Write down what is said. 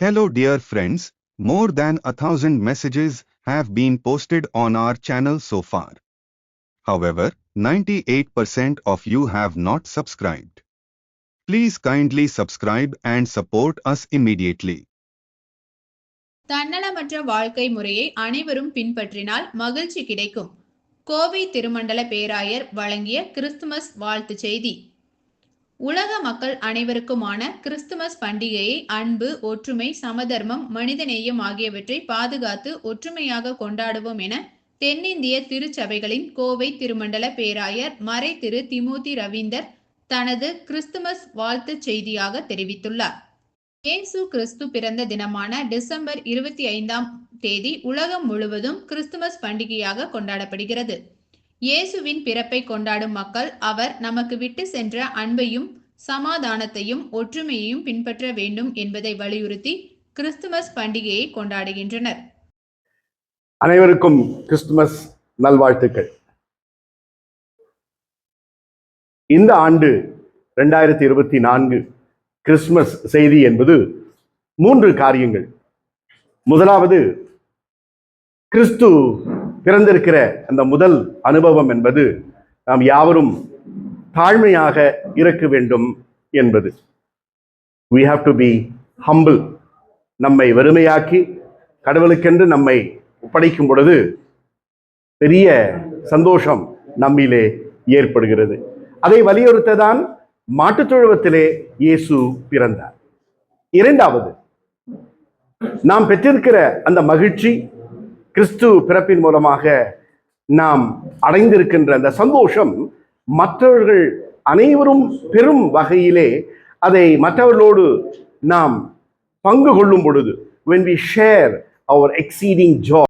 Hello dear friends, more than a thousand messages have been posted on our channel so far. However, 98% of you have not subscribed. Please kindly subscribe and support us immediately. தன்னலமற்ற வாழ்க்கை முறையை அனைவரும் பின்பற்றினால் மகிழ்ச்சி கிடைக்கும் கோவை திருமண்டல பேராயர் வழங்கிய Christmas வாழ்த்துச் செய்தி உலக மக்கள் அனைவருக்குமான கிறிஸ்துமஸ் பண்டிகையை அன்பு ஒற்றுமை சமதர்மம் மனிதநேயம் ஆகியவற்றை பாதுகாத்து ஒற்றுமையாக கொண்டாடுவோம் என தென்னிந்திய திருச்சபைகளின் கோவை திருமண்டல பேராயர் மறை திரு திமுதி ரவீந்தர் தனது கிறிஸ்துமஸ் வாழ்த்துச் செய்தியாக தெரிவித்துள்ளார். இயேசு கிறிஸ்து பிறந்த தினமான டிசம்பர் இருபத்தி ஐந்தாம் தேதி உலகம் முழுவதும் கிறிஸ்துமஸ் பண்டிகையாக கொண்டாடப்படுகிறது. இயேசுவின் பிறப்பை கொண்டாடும் மக்கள் அவர் நமக்கு விட்டு சென்ற அன்பையும் சமாதானத்தையும் ஒற்றுமையையும் பின்பற்ற வேண்டும் என்பதை வலியுறுத்தி கிறிஸ்துமஸ் பண்டிகையை கொண்டாடுகின்றனர். அனைவருக்கும் கிறிஸ்துமஸ் நல்வாழ்த்துக்கள். இந்த ஆண்டு ரெண்டாயிரத்தி இருபத்தி நான்கு கிறிஸ்துமஸ் செய்தி என்பது மூன்று காரியங்கள். முதலாவது கிறிஸ்து பிறந்திருக்கிற அந்த முதல் அனுபவம் என்பது நாம் யாவரும் தாழ்மையாக இருக்க வேண்டும் என்பது. We have to be humble நம்மை வெறுமையாக்கி கடவுளுக்கென்று நம்மை ஒப்படைக்கும் பொழுது பெரிய சந்தோஷம் நம்மிலே ஏற்படுகிறது. அதை வலியுறுத்ததான் மாட்டுத் தொழுவத்திலே இயேசு பிறந்தார். இரண்டாவது நாம் பெற்றிருக்கிற அந்த மகிழ்ச்சி கிறிஸ்து பிறப்பின் மூலமாக நாம் அடைந்திருக்கின்ற அந்த சந்தோஷம் மற்றவர்கள் அனைவரும் பெரும் வகையிலே அதை மற்றவர்களோடு நாம் பங்கு கொள்ளும் பொழுது when we share our exceeding job